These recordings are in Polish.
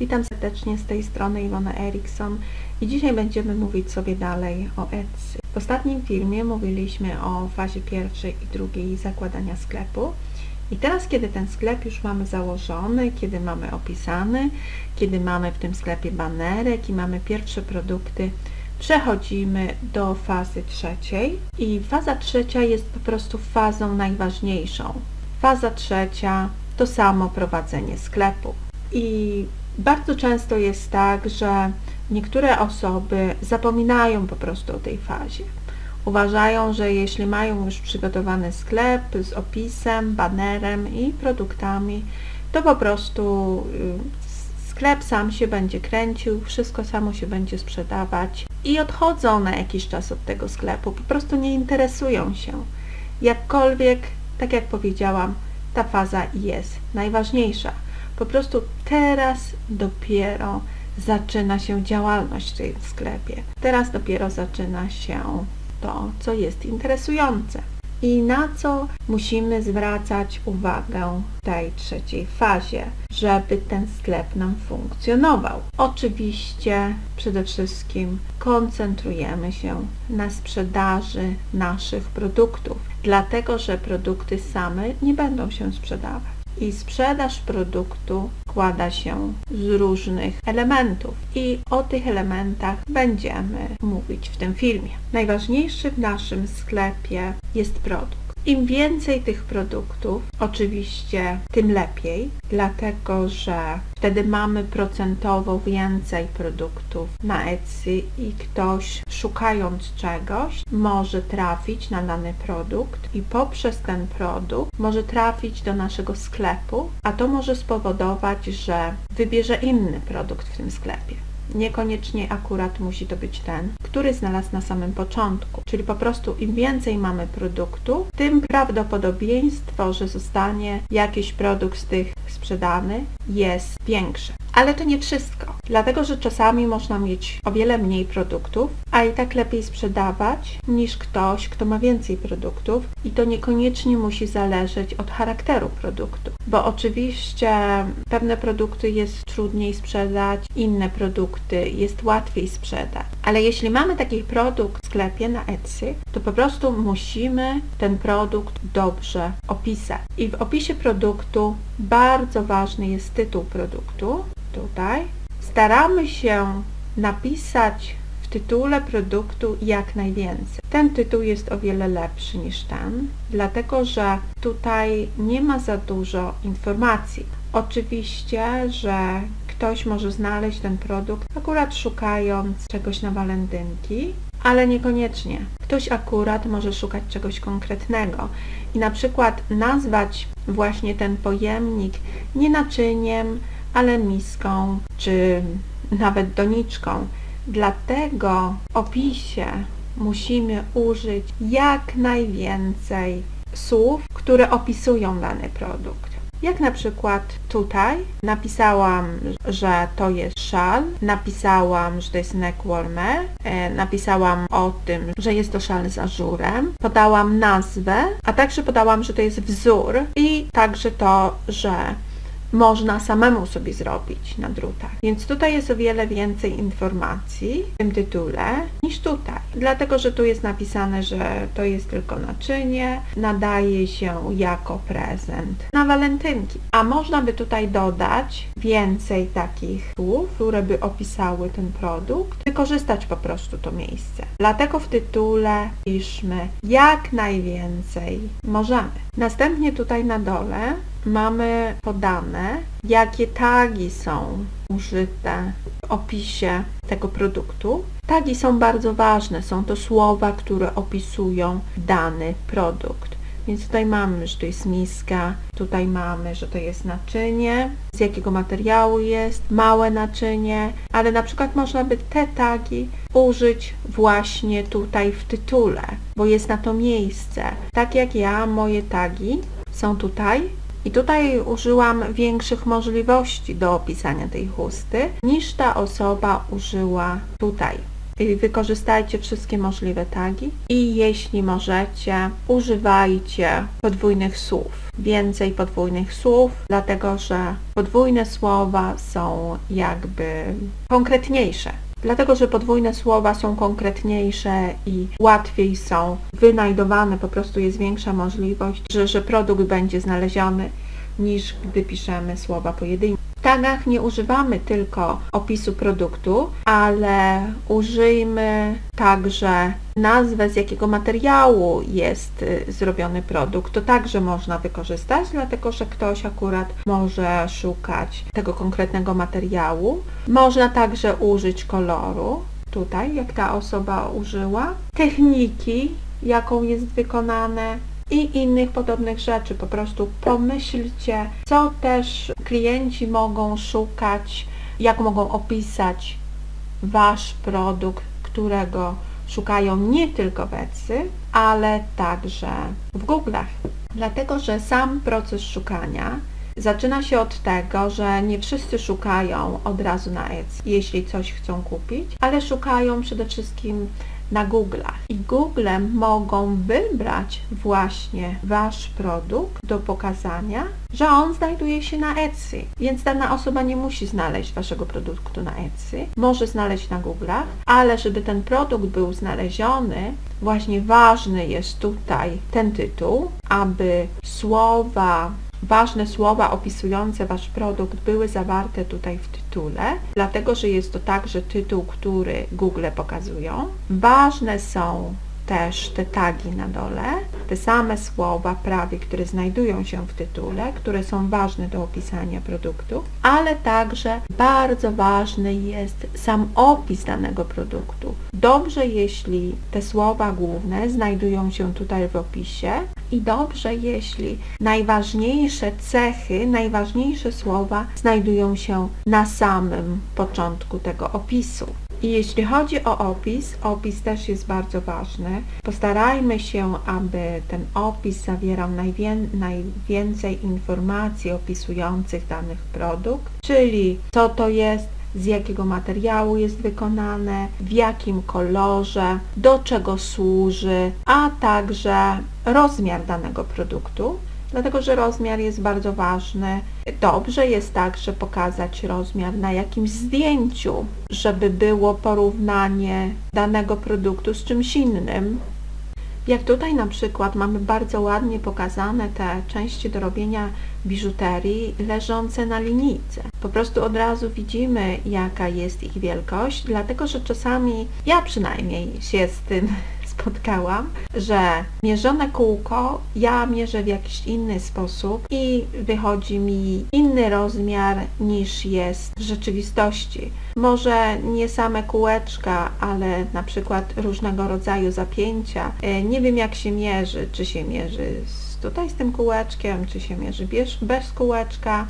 Witam serdecznie z tej strony Iwona Eriksson i dzisiaj będziemy mówić sobie dalej o Etsy. W ostatnim filmie mówiliśmy o fazie pierwszej i drugiej zakładania sklepu i teraz kiedy ten sklep już mamy założony, kiedy mamy opisany, kiedy mamy w tym sklepie banerek i mamy pierwsze produkty, przechodzimy do fazy trzeciej i faza trzecia jest po prostu fazą najważniejszą. Faza trzecia to samo prowadzenie sklepu. I bardzo często jest tak, że niektóre osoby zapominają po prostu o tej fazie. Uważają, że jeśli mają już przygotowany sklep z opisem, banerem i produktami, to po prostu y, sklep sam się będzie kręcił, wszystko samo się będzie sprzedawać i odchodzą na jakiś czas od tego sklepu, po prostu nie interesują się. Jakkolwiek, tak jak powiedziałam, ta faza jest najważniejsza. Po prostu teraz dopiero zaczyna się działalność w tym sklepie. Teraz dopiero zaczyna się to, co jest interesujące. I na co musimy zwracać uwagę w tej trzeciej fazie, żeby ten sklep nam funkcjonował? Oczywiście przede wszystkim koncentrujemy się na sprzedaży naszych produktów, dlatego że produkty same nie będą się sprzedawać i sprzedaż produktu składa się z różnych elementów i o tych elementach będziemy mówić w tym filmie. Najważniejszy w naszym sklepie jest produkt. Im więcej tych produktów, oczywiście, tym lepiej, dlatego że wtedy mamy procentowo więcej produktów na Etsy i ktoś szukając czegoś może trafić na dany produkt i poprzez ten produkt może trafić do naszego sklepu, a to może spowodować, że wybierze inny produkt w tym sklepie. Niekoniecznie akurat musi to być ten, który znalazł na samym początku. Czyli po prostu im więcej mamy produktu, tym prawdopodobieństwo, że zostanie jakiś produkt z tych sprzedany jest większe. Ale to nie wszystko, dlatego że czasami można mieć o wiele mniej produktów, a i tak lepiej sprzedawać niż ktoś, kto ma więcej produktów i to niekoniecznie musi zależeć od charakteru produktu, bo oczywiście pewne produkty jest trudniej sprzedać, inne produkty jest łatwiej sprzedać, ale jeśli mamy taki produkt w sklepie na Etsy, to po prostu musimy ten produkt dobrze opisać. I w opisie produktu bardzo ważny jest tytuł produktu, tutaj. Staramy się napisać w tytule produktu jak najwięcej. Ten tytuł jest o wiele lepszy niż ten, dlatego że tutaj nie ma za dużo informacji. Oczywiście, że ktoś może znaleźć ten produkt akurat szukając czegoś na walentynki, ale niekoniecznie. Ktoś akurat może szukać czegoś konkretnego i na przykład nazwać właśnie ten pojemnik nie naczyniem, ale miską czy nawet doniczką. Dlatego w opisie musimy użyć jak najwięcej słów, które opisują dany produkt. Jak na przykład tutaj napisałam, że to jest szal, napisałam, że to jest neck warmer, e, napisałam o tym, że jest to szal z ażurem, podałam nazwę, a także podałam, że to jest wzór i także to, że można samemu sobie zrobić na drutach. Więc tutaj jest o wiele więcej informacji w tym tytule niż tutaj. Dlatego, że tu jest napisane, że to jest tylko naczynie, nadaje się jako prezent na walentynki. A można by tutaj dodać więcej takich słów, które by opisały ten produkt, wykorzystać po prostu to miejsce. Dlatego w tytule piszmy jak najwięcej możemy. Następnie tutaj na dole mamy podane, jakie tagi są użyte w opisie tego produktu. Tagi są bardzo ważne, są to słowa, które opisują dany produkt. Więc tutaj mamy, że to jest miska, tutaj mamy, że to jest naczynie, z jakiego materiału jest, małe naczynie, ale na przykład można by te tagi użyć właśnie tutaj w tytule, bo jest na to miejsce. Tak jak ja, moje tagi są tutaj i tutaj użyłam większych możliwości do opisania tej chusty niż ta osoba użyła tutaj. Wykorzystajcie wszystkie możliwe tagi i jeśli możecie, używajcie podwójnych słów. Więcej podwójnych słów, dlatego że podwójne słowa są jakby konkretniejsze. Dlatego, że podwójne słowa są konkretniejsze i łatwiej są wynajdowane, po prostu jest większa możliwość, że, że produkt będzie znaleziony niż gdy piszemy słowa pojedyncze. W tagach nie używamy tylko opisu produktu, ale użyjmy także nazwę, z jakiego materiału jest y, zrobiony produkt. To także można wykorzystać, dlatego że ktoś akurat może szukać tego konkretnego materiału. Można także użyć koloru, tutaj, jak ta osoba użyła, techniki, jaką jest wykonane, i innych podobnych rzeczy. Po prostu pomyślcie, co też klienci mogą szukać, jak mogą opisać Wasz produkt, którego szukają nie tylko w Etsy, ale także w Google'ach. Dlatego, że sam proces szukania zaczyna się od tego, że nie wszyscy szukają od razu na Etsy, jeśli coś chcą kupić, ale szukają przede wszystkim na Google'ach. I Google mogą wybrać właśnie Wasz produkt do pokazania, że on znajduje się na Etsy. Więc dana osoba nie musi znaleźć Waszego produktu na Etsy, może znaleźć na Google'ach, ale żeby ten produkt był znaleziony, właśnie ważny jest tutaj ten tytuł, aby słowa ważne słowa opisujące Wasz produkt były zawarte tutaj w tytule, dlatego że jest to także tytuł, który Google pokazują. Ważne są też te tagi na dole, te same słowa prawie, które znajdują się w tytule, które są ważne do opisania produktu, ale także bardzo ważny jest sam opis danego produktu. Dobrze, jeśli te słowa główne znajdują się tutaj w opisie i dobrze, jeśli najważniejsze cechy, najważniejsze słowa znajdują się na samym początku tego opisu. I jeśli chodzi o opis, opis też jest bardzo ważny. Postarajmy się, aby ten opis zawierał najwię najwięcej informacji opisujących danych produkt, czyli co to jest, z jakiego materiału jest wykonane, w jakim kolorze, do czego służy, a także rozmiar danego produktu dlatego że rozmiar jest bardzo ważny. Dobrze jest także pokazać rozmiar na jakimś zdjęciu, żeby było porównanie danego produktu z czymś innym. Jak tutaj na przykład mamy bardzo ładnie pokazane te części do robienia biżuterii leżące na linijce. Po prostu od razu widzimy jaka jest ich wielkość, dlatego że czasami ja przynajmniej się z tym spotkałam, że mierzone kółko ja mierzę w jakiś inny sposób i wychodzi mi inny rozmiar niż jest w rzeczywistości. Może nie same kółeczka, ale na przykład różnego rodzaju zapięcia. E, nie wiem jak się mierzy, czy się mierzy tutaj z tym kółeczkiem, czy się mierzy bez, bez kółeczka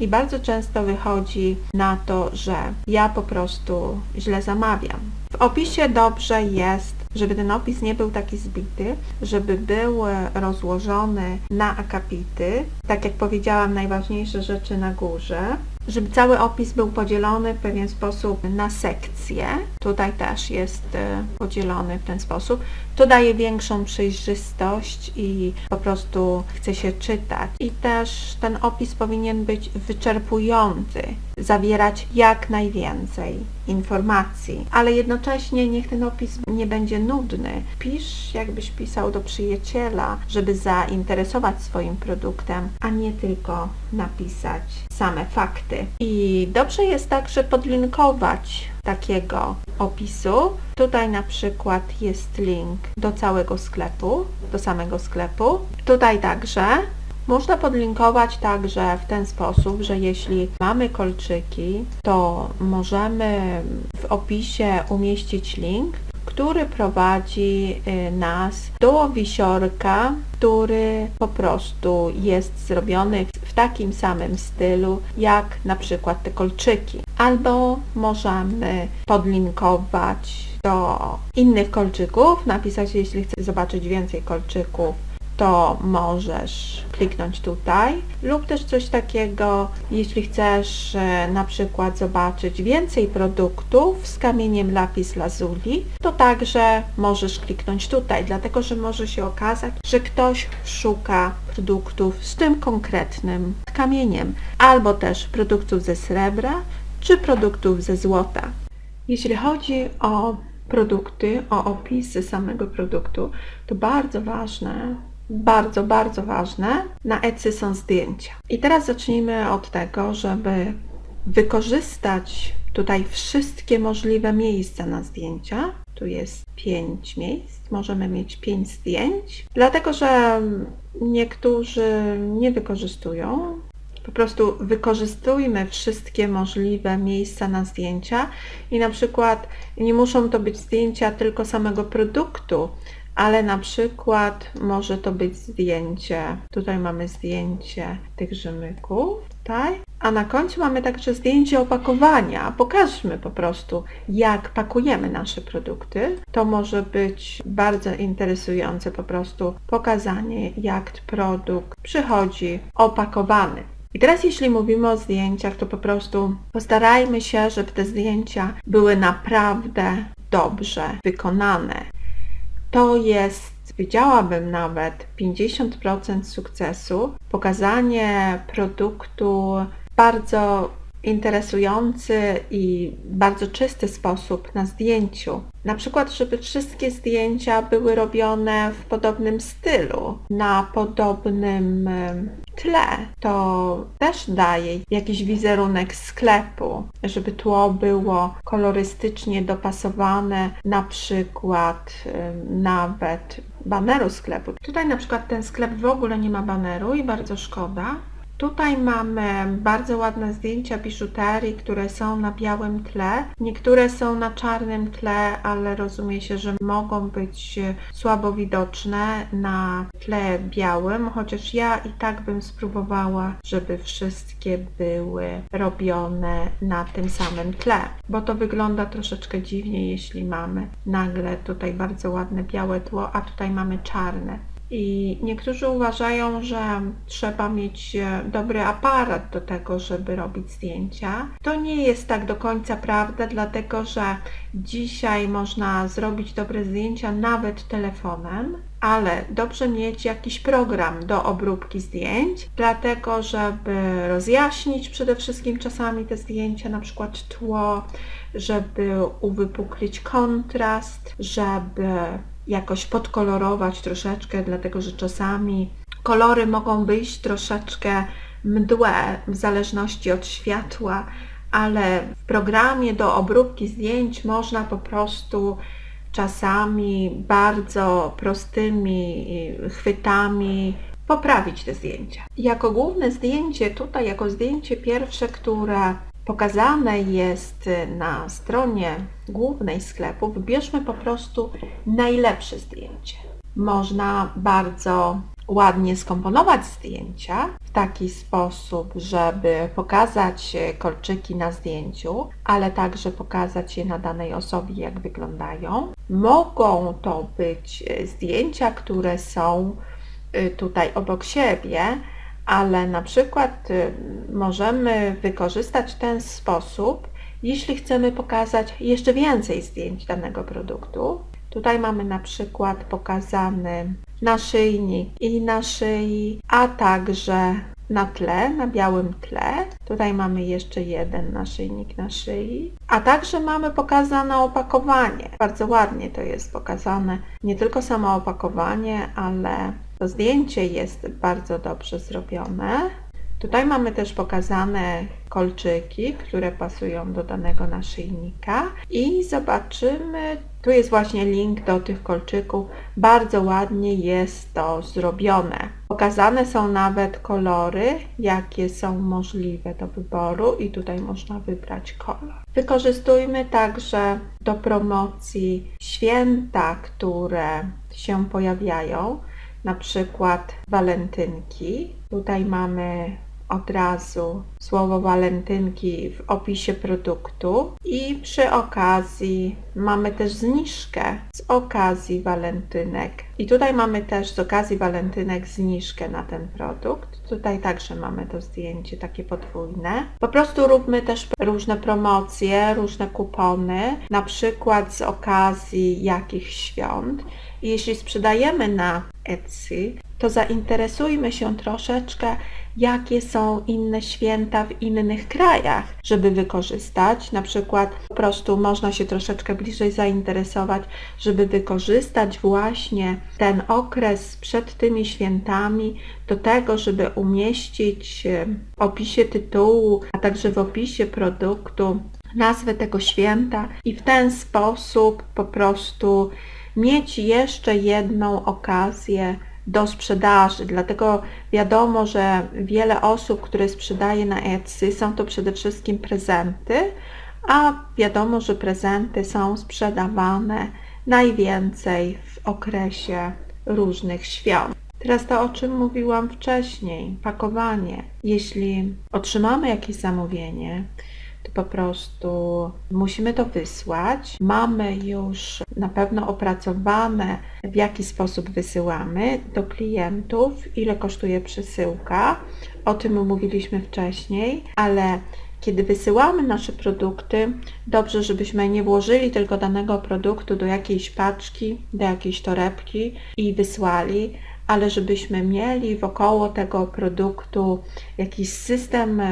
i bardzo często wychodzi na to, że ja po prostu źle zamawiam. W opisie dobrze jest żeby ten opis nie był taki zbity, żeby był e, rozłożony na akapity, tak jak powiedziałam, najważniejsze rzeczy na górze, żeby cały opis był podzielony w pewien sposób na sekcje. Tutaj też jest e, podzielony w ten sposób. To daje większą przejrzystość i po prostu chce się czytać. I też ten opis powinien być wyczerpujący, zawierać jak najwięcej informacji, ale jednocześnie niech ten opis nie będzie nudny. Pisz, jakbyś pisał do przyjaciela, żeby zainteresować swoim produktem, a nie tylko napisać same fakty. I dobrze jest także podlinkować takiego opisu. Tutaj na przykład jest link do całego sklepu, do samego sklepu. Tutaj także można podlinkować także w ten sposób, że jeśli mamy kolczyki, to możemy w opisie umieścić link, który prowadzi y, nas do wisiorka, który po prostu jest zrobiony takim samym stylu jak na przykład te kolczyki. Albo możemy podlinkować do innych kolczyków, napisać jeśli chcecie zobaczyć więcej kolczyków to możesz kliknąć tutaj lub też coś takiego, jeśli chcesz e, na przykład zobaczyć więcej produktów z kamieniem lapis lazuli, to także możesz kliknąć tutaj, dlatego że może się okazać, że ktoś szuka produktów z tym konkretnym kamieniem, albo też produktów ze srebra, czy produktów ze złota. Jeśli chodzi o produkty, o opisy samego produktu, to bardzo ważne, bardzo, bardzo ważne na Etsy są zdjęcia. I teraz zacznijmy od tego, żeby wykorzystać tutaj wszystkie możliwe miejsca na zdjęcia. Tu jest 5 miejsc, możemy mieć 5 zdjęć, dlatego że niektórzy nie wykorzystują po prostu wykorzystujmy wszystkie możliwe miejsca na zdjęcia i na przykład nie muszą to być zdjęcia tylko samego produktu, ale na przykład może to być zdjęcie, tutaj mamy zdjęcie tych rzemyków, tutaj, a na końcu mamy także zdjęcie opakowania. Pokażmy po prostu, jak pakujemy nasze produkty. To może być bardzo interesujące po prostu pokazanie, jak produkt przychodzi opakowany. I teraz jeśli mówimy o zdjęciach, to po prostu postarajmy się, żeby te zdjęcia były naprawdę dobrze wykonane. To jest, powiedziałabym nawet, 50% sukcesu. Pokazanie produktu bardzo interesujący i bardzo czysty sposób na zdjęciu. Na przykład, żeby wszystkie zdjęcia były robione w podobnym stylu, na podobnym tle. To też daje jakiś wizerunek sklepu, żeby tło było kolorystycznie dopasowane, na przykład nawet baneru sklepu. Tutaj na przykład ten sklep w ogóle nie ma baneru i bardzo szkoda, Tutaj mamy bardzo ładne zdjęcia biżuterii, które są na białym tle. Niektóre są na czarnym tle, ale rozumie się, że mogą być słabo widoczne na tle białym, chociaż ja i tak bym spróbowała, żeby wszystkie były robione na tym samym tle, bo to wygląda troszeczkę dziwnie, jeśli mamy nagle tutaj bardzo ładne białe tło, a tutaj mamy czarne. I niektórzy uważają, że trzeba mieć e, dobry aparat do tego, żeby robić zdjęcia. To nie jest tak do końca prawda, dlatego że dzisiaj można zrobić dobre zdjęcia nawet telefonem, ale dobrze mieć jakiś program do obróbki zdjęć, dlatego żeby rozjaśnić przede wszystkim czasami te zdjęcia, na przykład tło, żeby uwypuklić kontrast, żeby jakoś podkolorować troszeczkę, dlatego że czasami kolory mogą być troszeczkę mdłe w zależności od światła, ale w programie do obróbki zdjęć można po prostu czasami bardzo prostymi chwytami poprawić te zdjęcia. Jako główne zdjęcie tutaj, jako zdjęcie pierwsze, które pokazane jest na stronie głównej sklepu, wybierzmy po prostu najlepsze zdjęcie. Można bardzo ładnie skomponować zdjęcia w taki sposób, żeby pokazać kolczyki na zdjęciu, ale także pokazać je na danej osobie, jak wyglądają. Mogą to być zdjęcia, które są y, tutaj obok siebie, ale na przykład y, możemy wykorzystać ten sposób, jeśli chcemy pokazać jeszcze więcej zdjęć danego produktu. Tutaj mamy na przykład pokazany naszyjnik i na szyi, a także na tle, na białym tle. Tutaj mamy jeszcze jeden naszyjnik na szyi, a także mamy pokazane opakowanie. Bardzo ładnie to jest pokazane, nie tylko samo opakowanie, ale to zdjęcie jest bardzo dobrze zrobione. Tutaj mamy też pokazane kolczyki, które pasują do danego naszyjnika i zobaczymy, tu jest właśnie link do tych kolczyków. Bardzo ładnie jest to zrobione. Pokazane są nawet kolory, jakie są możliwe do wyboru i tutaj można wybrać kolor. Wykorzystujmy także do promocji święta, które się pojawiają na przykład walentynki. Tutaj mamy od razu słowo walentynki w opisie produktu i przy okazji mamy też zniżkę z okazji walentynek. I tutaj mamy też z okazji walentynek zniżkę na ten produkt. Tutaj także mamy to zdjęcie takie podwójne. Po prostu róbmy też różne promocje, różne kupony, na przykład z okazji jakichś świąt. Jeśli sprzedajemy na Etsy, to zainteresujmy się troszeczkę, jakie są inne święta w innych krajach, żeby wykorzystać. Na przykład po prostu można się troszeczkę bliżej zainteresować, żeby wykorzystać właśnie ten okres przed tymi świętami do tego, żeby umieścić e, w opisie tytułu, a także w opisie produktu nazwę tego święta i w ten sposób po prostu mieć jeszcze jedną okazję do sprzedaży. Dlatego wiadomo, że wiele osób, które sprzedaje na Etsy, są to przede wszystkim prezenty, a wiadomo, że prezenty są sprzedawane najwięcej w okresie różnych świąt. Teraz to, o czym mówiłam wcześniej, pakowanie. Jeśli otrzymamy jakieś zamówienie, po prostu musimy to wysłać. Mamy już na pewno opracowane, w jaki sposób wysyłamy do klientów, ile kosztuje przesyłka. O tym mówiliśmy wcześniej, ale kiedy wysyłamy nasze produkty, dobrze, żebyśmy nie włożyli tylko danego produktu do jakiejś paczki, do jakiejś torebki i wysłali, ale żebyśmy mieli wokoło tego produktu jakiś system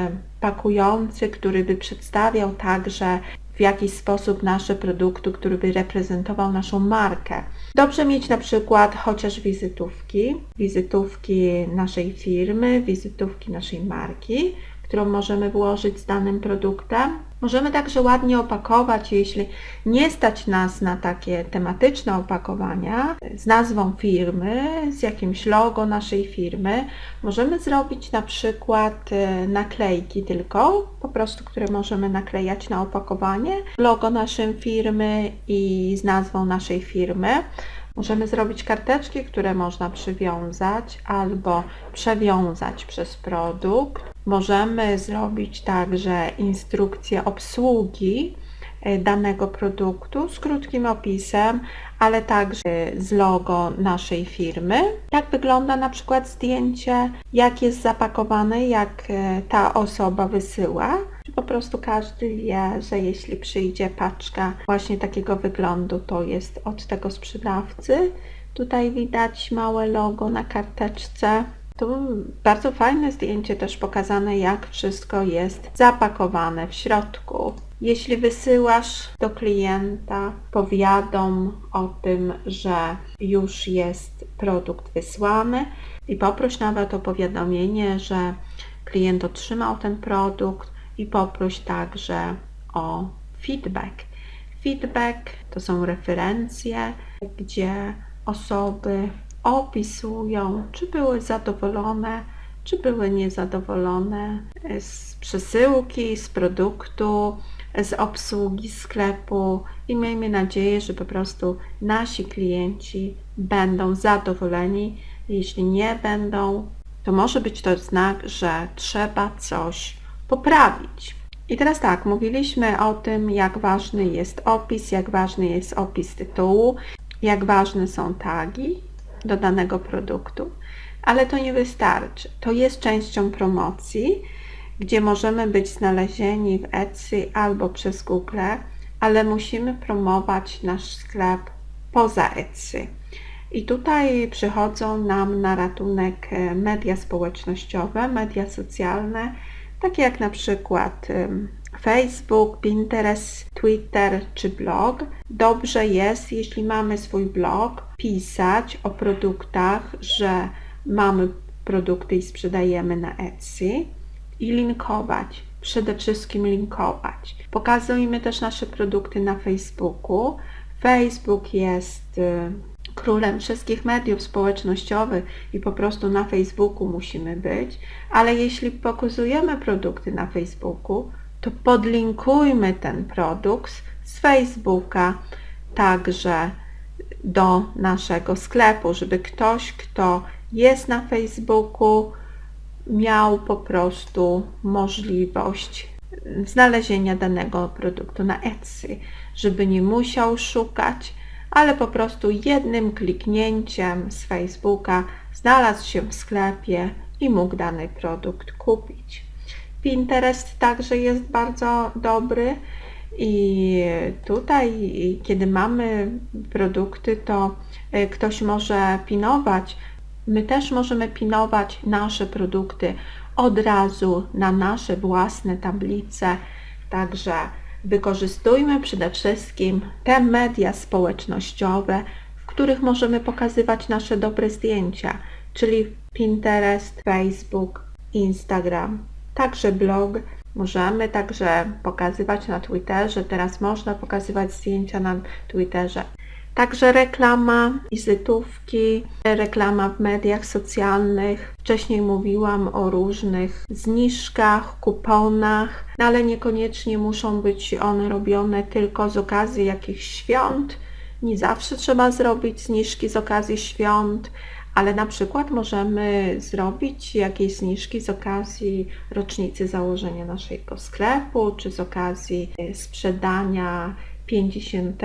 pakujący, który by przedstawiał także w jakiś sposób nasze produkty, który by reprezentował naszą markę. Dobrze mieć na przykład chociaż wizytówki, wizytówki naszej firmy, wizytówki naszej marki, którą możemy włożyć z danym produktem. Możemy także ładnie opakować, jeśli nie stać nas na takie tematyczne opakowania z nazwą firmy, z jakimś logo naszej firmy. Możemy zrobić na przykład e, naklejki tylko, po prostu, które możemy naklejać na opakowanie, logo naszej firmy i z nazwą naszej firmy. Możemy zrobić karteczki, które można przywiązać albo przewiązać przez produkt. Możemy zrobić także instrukcję obsługi e, danego produktu z krótkim opisem, ale także z logo naszej firmy. Jak wygląda na przykład zdjęcie, jak jest zapakowane, jak e, ta osoba wysyła. Po prostu każdy wie, że jeśli przyjdzie paczka właśnie takiego wyglądu, to jest od tego sprzedawcy. Tutaj widać małe logo na karteczce. To bardzo fajne zdjęcie też pokazane, jak wszystko jest zapakowane w środku. Jeśli wysyłasz do klienta, powiadom o tym, że już jest produkt wysłany i poproś nawet o powiadomienie, że klient otrzymał ten produkt i poproś także o feedback. Feedback to są referencje, gdzie osoby opisują, czy były zadowolone, czy były niezadowolone z przesyłki, z produktu, z obsługi sklepu i miejmy nadzieję, że po prostu nasi klienci będą zadowoleni. Jeśli nie będą, to może być to znak, że trzeba coś poprawić. I teraz tak, mówiliśmy o tym, jak ważny jest opis, jak ważny jest opis tytułu, jak ważne są tagi do danego produktu, ale to nie wystarczy. To jest częścią promocji, gdzie możemy być znalezieni w Etsy albo przez Google, ale musimy promować nasz sklep poza Etsy. I tutaj przychodzą nam na ratunek media społecznościowe, media socjalne, takie jak na przykład Facebook, Pinterest, Twitter czy blog. Dobrze jest, jeśli mamy swój blog, pisać o produktach, że mamy produkty i sprzedajemy na Etsy i linkować. Przede wszystkim linkować. Pokazujmy też nasze produkty na Facebooku. Facebook jest królem wszystkich mediów społecznościowych i po prostu na Facebooku musimy być, ale jeśli pokazujemy produkty na Facebooku, to podlinkujmy ten produkt z Facebooka także do naszego sklepu, żeby ktoś, kto jest na Facebooku, miał po prostu możliwość znalezienia danego produktu na Etsy, żeby nie musiał szukać, ale po prostu jednym kliknięciem z Facebooka znalazł się w sklepie i mógł dany produkt kupić. Pinterest także jest bardzo dobry i tutaj, kiedy mamy produkty, to y, ktoś może pinować. My też możemy pinować nasze produkty od razu na nasze własne tablice. Także wykorzystujmy przede wszystkim te media społecznościowe, w których możemy pokazywać nasze dobre zdjęcia, czyli Pinterest, Facebook, Instagram, także blog. Możemy także pokazywać na Twitterze. Teraz można pokazywać zdjęcia na Twitterze. Także reklama, wizytówki, reklama w mediach socjalnych. Wcześniej mówiłam o różnych zniżkach, kuponach, no ale niekoniecznie muszą być one robione tylko z okazji jakichś świąt. Nie zawsze trzeba zrobić zniżki z okazji świąt, ale na przykład możemy zrobić jakieś zniżki z okazji rocznicy założenia naszego sklepu, czy z okazji e, sprzedania 50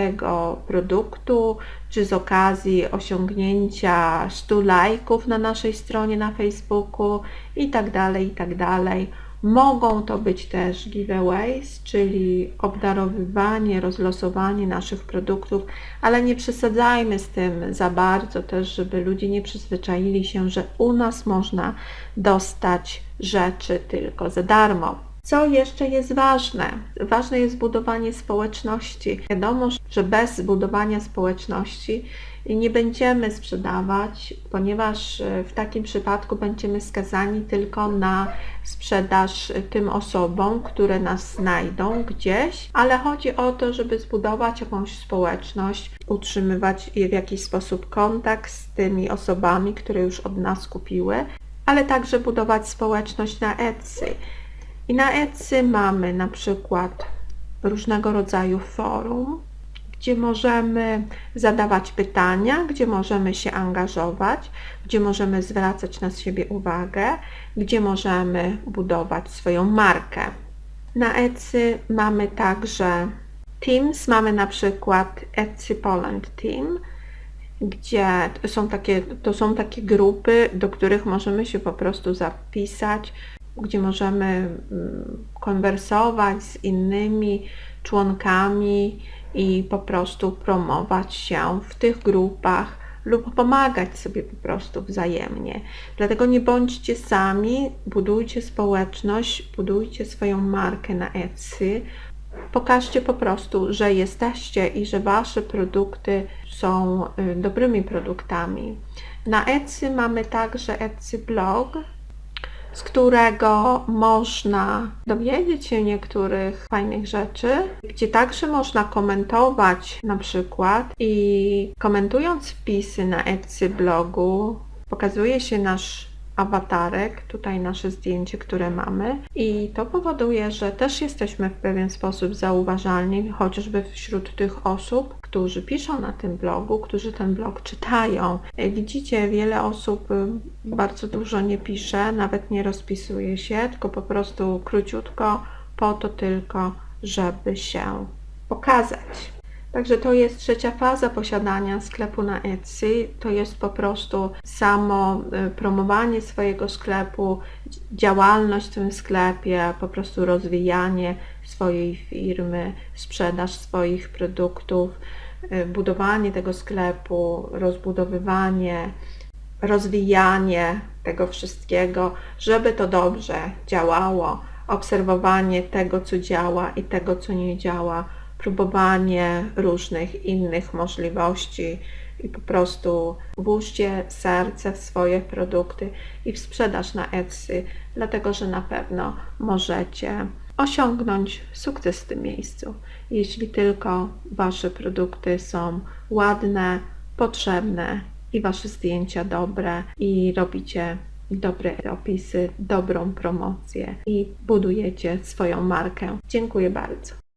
produktu, czy z okazji osiągnięcia 100 lajków na naszej stronie na Facebooku i tak dalej, i tak dalej. Mogą to być też giveaways, czyli obdarowywanie, rozlosowanie naszych produktów, ale nie przesadzajmy z tym za bardzo też, żeby ludzie nie przyzwyczaili się, że u nas można dostać rzeczy tylko za darmo. Co jeszcze jest ważne? Ważne jest budowanie społeczności. Wiadomo, że bez zbudowania społeczności nie będziemy sprzedawać, ponieważ e, w takim przypadku będziemy skazani tylko na sprzedaż tym osobom, które nas znajdą gdzieś, ale chodzi o to, żeby zbudować jakąś społeczność, utrzymywać w jakiś sposób kontakt z tymi osobami, które już od nas kupiły, ale także budować społeczność na Etsy. I na Etsy mamy na przykład różnego rodzaju forum, gdzie możemy zadawać pytania, gdzie możemy się angażować, gdzie możemy zwracać na siebie uwagę, gdzie możemy budować swoją markę. Na Etsy mamy także Teams, mamy na przykład Etsy Poland Team, gdzie są takie, to są takie grupy, do których możemy się po prostu zapisać, gdzie możemy mm, konwersować z innymi członkami i po prostu promować się w tych grupach lub pomagać sobie po prostu wzajemnie. Dlatego nie bądźcie sami, budujcie społeczność, budujcie swoją markę na Etsy. Pokażcie po prostu, że jesteście i że Wasze produkty są y, dobrymi produktami. Na Etsy mamy także Etsy Blog, z którego można dowiedzieć się niektórych fajnych rzeczy, gdzie także można komentować na przykład i komentując wpisy na Etsy blogu pokazuje się nasz awatarek, tutaj nasze zdjęcie, które mamy i to powoduje, że też jesteśmy w pewien sposób zauważalni, chociażby wśród tych osób, którzy piszą na tym blogu, którzy ten blog czytają. Widzicie, wiele osób y, bardzo dużo nie pisze, nawet nie rozpisuje się, tylko po prostu króciutko, po to tylko, żeby się pokazać. Także to jest trzecia faza posiadania sklepu na Etsy. To jest po prostu samo y, promowanie swojego sklepu, działalność w tym sklepie, po prostu rozwijanie swojej firmy, sprzedaż swoich produktów, y, budowanie tego sklepu, rozbudowywanie, rozwijanie tego wszystkiego, żeby to dobrze działało, obserwowanie tego, co działa i tego, co nie działa. Próbowanie różnych innych możliwości. I po prostu włóżcie serce w swoje produkty i w sprzedaż na Etsy, dlatego że na pewno możecie osiągnąć sukces w tym miejscu, jeśli tylko Wasze produkty są ładne, potrzebne i Wasze zdjęcia dobre i robicie dobre opisy, dobrą promocję i budujecie swoją markę. Dziękuję bardzo.